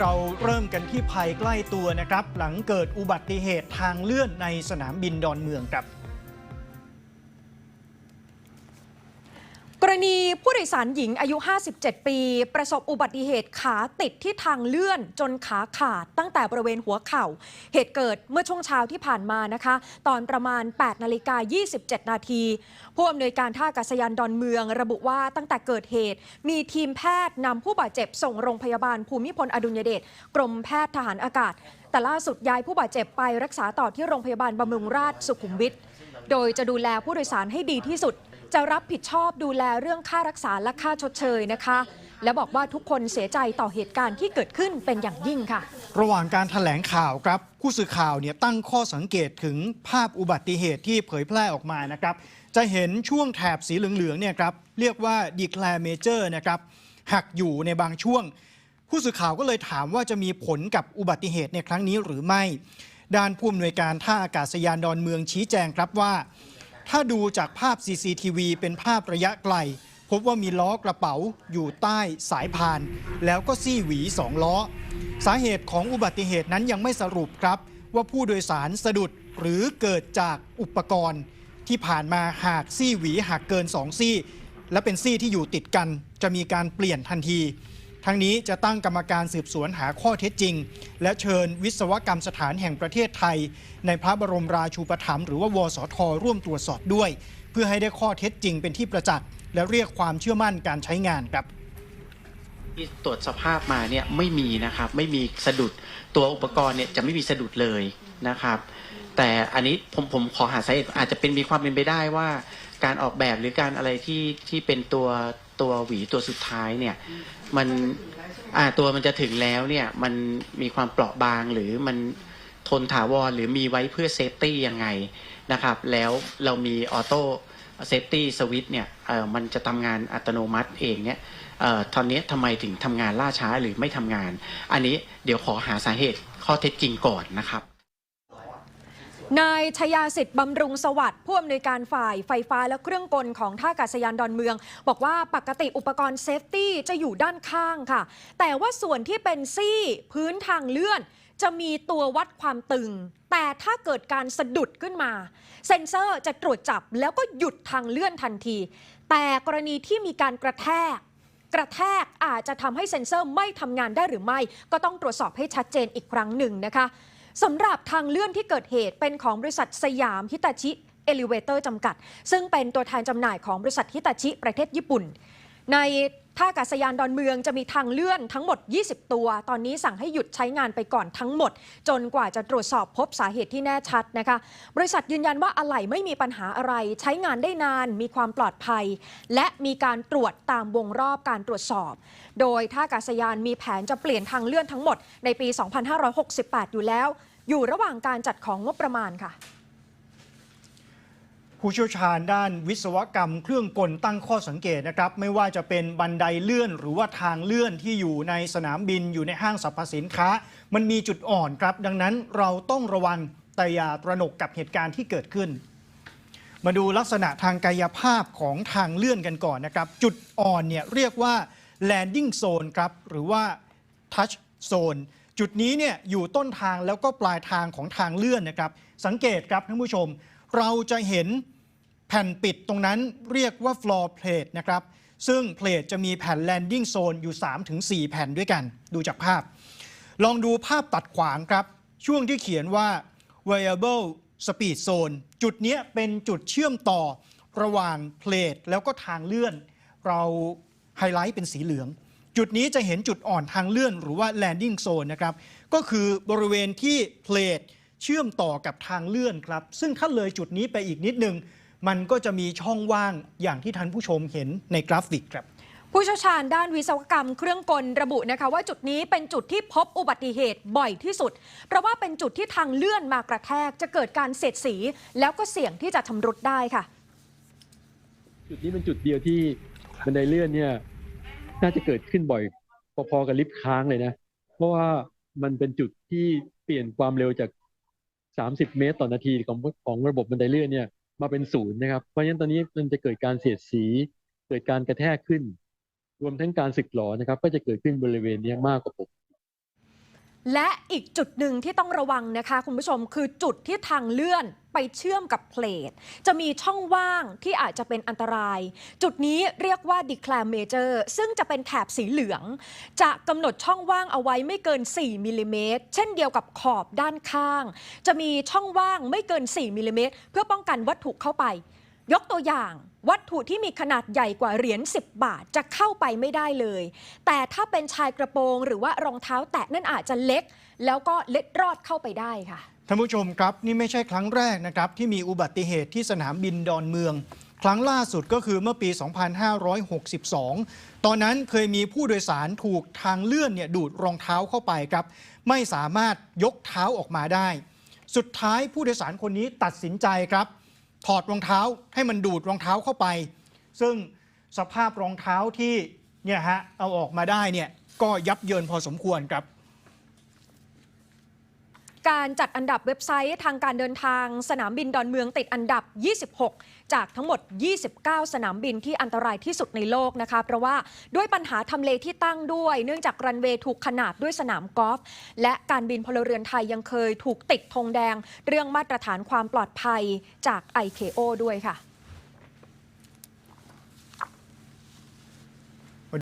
เราเริ่มกันที่ภัยใกล้ตัวนะครับ หลังเกิดอุบัติเหตุทางเลื่อนในสนามบินดอนเมืองครับ กรณีผู้โดยสารหญิงอายุ 57 ปี ประสบอุบัติเหตุขาติดที่ทางเลื่อนจนขาขาดตั้งแต่บริเวณหัวเข่า เหตุเกิดเมื่อช่วงเช้าที่ผ่านมานะคะ ตอนประมาณ 8 นาฬิกา 27 นาที ผู้อำนวยการท่าอากาศยานดอนเมือง ระบุว่าตั้งแต่เกิดเหตุ มีทีมแพทย์นำผู้บาดเจ็บส่งโรงพยาบาลภูมิพลอดุลยเดชกรมแพทย์ทหารอากาศ แต่ล่าสุดย้ายผู้บาดเจ็บไปรักษาต่อที่โรงพยาบาลบำรุงราษฎร์สุขุมวิทโดยจะดูแลผู้โดยสารให้ดีที่สุด จะรับผิดชอบดูแลเรื่องค่ารักษาและค่าชดเชยนะคะ และบอกว่าทุกคนเสียใจต่อเหตุการณ์ที่เกิดขึ้นเป็นอย่างยิ่งค่ะ ระหว่างการถแถลงข่าวครับผู้สื่อข่าวเนี่ยตั้งข้อสังเกตถึงภาพอุบัติเหตุที่เผยแพร่ออกมานะครับ จะเห็นช่วงแถบสีเหลืองๆเนี่ยครับเรียกว่า declare major นะครับหักอยู่ในบางช่วง ผู้สื่อข่าวก็เลยถามว่าจะมีผลกับอุบัติเหตุในครั้งนี้หรือไม่ ด้านผู้อำนวยการท่าอากาศยานดอนเมืองชี้แจงครับว่า ถ้าดูจากภาพ CCTV เป็นภาพระยะไกล พบว่ามีล้อกระเป๋าอยู่ใต้สายพาน แล้วก็ซี่หวีสองล้อ สาเหตุของอุบัติเหตุนั้นยังไม่สรุปครับ ว่าผู้โดยสารสะดุดหรือเกิดจากอุปกรณ์ ที่ผ่านมาหากซี่หวีหักเกิน2ซี่ และเป็นซี่ที่อยู่ติดกัน จะมีการเปลี่ยนทันที ทั้งนี้จะตั้งกรรมการสืบสวนหาข้อเท็จจริง และเชิญวิศวกรรมสถานแห่งประเทศไทย ในพระบรมราชูปถัมภ์หรือว่าวสท ร่วมตรวจสอบด้วย เพื่อให้ได้ข้อเท็จจริงเป็นที่ประจักษ์และเรียกความเชื่อมั่นการใช้งานครับที่ตรวจสภาพมาเนี่ยไม่มีนะครับไม่มีสะดุดตัวอุปกรณ์เนี่ยจะไม่มีสะดุดเลยนะครับ แต่อันนี้ผมผมขอหาสาเหตุอาจจะเป็นมีความเป็นไปได้ว่า การออกแบบหรือการอะไรที่ที่เป็นตัวตัวหวีตัวสุดท้ายเนี่ย มันอ่าตัวมันจะถึงแล้วเนี่ย มันมีความเปราะบางหรือมันทนถาวรหรือมีไว้เพื่อเซฟตี้ยังไงนะครับ แล้วเรามีออโต้เซฟตี้สวิตเนี่ยเออมันจะทำงานอัตโนมัติเองเนี่ยเอ่อตอนนี้ทำไมถึงทำงานล่าช้าหรือไม่ทำงาน อันนี้เดี๋ยวขอหาสาเหตุข้อเท็จจริงก่อนนะครับ นายชยาสิทธิ์บำรุงสวัสดิ์ผู้อำนวยการฝ่ายไฟฟ้าและเครื่องกลของท่าอากาศยานดอนเมือง บอกว่าปกติอุปกรณ์เซฟตี้จะอยู่ด้านข้างค่ะ แต่ว่าส่วนที่เป็นซี่พื้นทางเลื่อน จะมีตัววัดความตึง แต่ถ้าเกิดการสะดุดขึ้นมา เซ็นเซอร์จะตรวจจับแล้วก็หยุดทางเลื่อนทันที แต่กรณีที่มีการกระแทกกระแทกอาจจะทำให้เซ็นเซอร์ไม่ทำงานได้หรือไม่ ก็ต้องตรวจสอบให้ชัดเจนอีกครั้งหนึ่งนะคะ สำหรับทางเลื่อนที่เกิดเหตุเป็นของบริษัทสยามฮิตาชิเอลิเวเตอร์จำกัด ซึ่งเป็นตัวแทนจำหน่ายของบริษัทฮิตาชิประเทศญี่ปุ่น ใน ท่าอากาศยานดอนเมืองจะมีทางเลื่อนทั้งหมด 20 ตัว ตอนนี้สั่งให้หยุดใช้งานไปก่อนทั้งหมด จนกว่าจะตรวจสอบพบสาเหตุที่แน่ชัดนะคะ บริษัทยืนยันว่าอะไหล่ไม่มีปัญหาอะไร ใช้งานได้นาน มีความปลอดภัย และมีการตรวจตามวงรอบการตรวจสอบ โดยท่าอากาศยานมีแผนจะเปลี่ยนทางเลื่อนทั้งหมดในปี 2568 อยู่แล้ว อยู่ระหว่างการจัดของงบประมาณค่ะ ผู้เชี่ยวชาญด้านวิศวกรรม เครื่องกลตั้งข้อสังเกตนะครับไม่ว่าจะเป็นบันไดเลื่อน หรือว่าทางเลื่อนที่อยู่ในสนามบินอยู่ในห้างสรรพสินค้า มันมีจุดอ่อนครับ ดังนั้นเราต้องระวังแต่อย่าตระหนกกับเหตุการณ์ที่เกิดขึ้น มาดูลักษณะทางกายภาพของทางเลื่อนกันก่อนนะครับ จุดอ่อนเนี่ยเรียกว่า landing zone ครับหรือว่า touch zone จุดนี้เนี่ยอยู่ต้นทางแล้วก็ปลายทางของทางเลื่อนนะครับ สังเกตครับท่านผู้ชม เราจะเห็นแผ่นปิดตรงนั้นเรียกว่า floor plate นะครับ ซึ่งเพลทจะมีแผ่น landing zone อยู่ 3-4 แผ่นด้วยกัน ดูจากภาพ ลองดูภาพตัดขวางครับ ช่วงที่เขียนว่า variable speed zone จุดนี้เป็นจุดเชื่อมต่อระหว่างเพลทแล้วก็ทางเลื่อน เราไฮไลท์เป็นสีเหลือง จุดนี้จะเห็นจุดอ่อนทางเลื่อนหรือว่า landing zone นะครับ ก็คือบริเวณที่เพลท เชื่อมต่อกับทางเลื่อนครับ ซึ่งถ้าเลยจุดนี้ไปอีกนิดนึง มันก็จะมีช่องว่างอย่างที่ท่านผู้ชมเห็นในกราฟิกครับผู้เชี่ยวชาญด้านวิศวกรรมเครื่องกลระบุนะคะว่าจุดนี้เป็นจุดที่พบอุบัติเหตุบ่อยที่สุด เพราะว่าเป็นจุดที่ทางเลื่อนมากระแทกจะเกิดการเสียดสี แล้วก็เสี่ยงที่จะชำรุดได้ค่ะ จุดนี้เป็นจุดเดียวที่บันไดเลื่อนเนี่ยน่าจะเกิดขึ้นบ่อยพอๆกับลิฟต์ค้างเลยนะ เพราะว่ามันเป็นจุดที่เปลี่ยนความเร็วจาก 30 เมตรต่อนาทีของของระบบบันไดเลื่อนเนี่ยมาเป็นศูนย์นะครับ เพราะฉะนั้นตอนนี้มันจะเกิดการเสียดสี เกิดการกระแทกขึ้น รวมทั้งการสึกหรอนะครับ ก็จะเกิดขึ้นบริเวณนี้มากกว่าปก และอีกจุดหนึ่งที่ต้องระวังนะคะ คุณผู้ชมคือจุดที่ทางเลื่อนไปเชื่อมกับเพลทจะมีช่องว่างที่อาจจะเป็นอันตราย จุดนี้เรียกว่า declare major ซึ่งจะเป็นแถบสีเหลือง จะกำหนดช่องว่างเอาไว้ไม่เกิน 4มิลลิเมตรเช่นเดียวกับขอบด้านข้าง จะมีช่องว่างไม่เกิน 4มิลลิเมตรเพื่อป้องกันวัตถุเข้าไป ยกตัวอย่างวัตถุที่มีขนาดใหญ่กว่าเหรียญ10 บาทจะเข้าไปไม่ได้เลย แต่ถ้าเป็นชายกระโปรงหรือว่ารองเท้าแตะนั่นอาจจะเล็ก แล้วก็เล็ดรอดเข้าไปได้ค่ะท่านผู้ชมครับนี่ไม่ใช่ครั้งแรกนะครับที่มีอุบัติเหตุที่สนามบินดอนเมือง ครั้งล่าสุดก็คือเมื่อปี 2562 ตอนนั้นเคยมีผู้โดยสารถูกทางเลื่อนเนี่ยดูดรองเท้าเข้าไปครับ ไม่สามารถยกเท้าออกมาได้ สุดท้ายผู้โดยสารคนนี้ตัดสินใจครับ ถอดรองเท้าให้มันดูดรองเท้าเข้าไป ซึ่งสภาพรองเท้าที่เนี่ยฮะเอาออกมาได้เนี่ยก็ยับเยินพอสมควรครับ การจัดอันดับเว็บไซต์ทางการเดินทางสนามบินดอนเมืองติดอันดับ 26 จากทั้งหมด 29 สนามบินที่อันตรายที่สุดในโลกนะคะเพราะว่าด้วยปัญหาทำเลที่ตั้งด้วย เนื่องจากรันเวย์ถูกขนาดด้วยสนามกอล์ฟและการบินพลเรือนไทยยังเคยถูกติดธงแดง เรื่องมาตรฐานความปลอดภัยจาก ICAO ด้วยค่ะ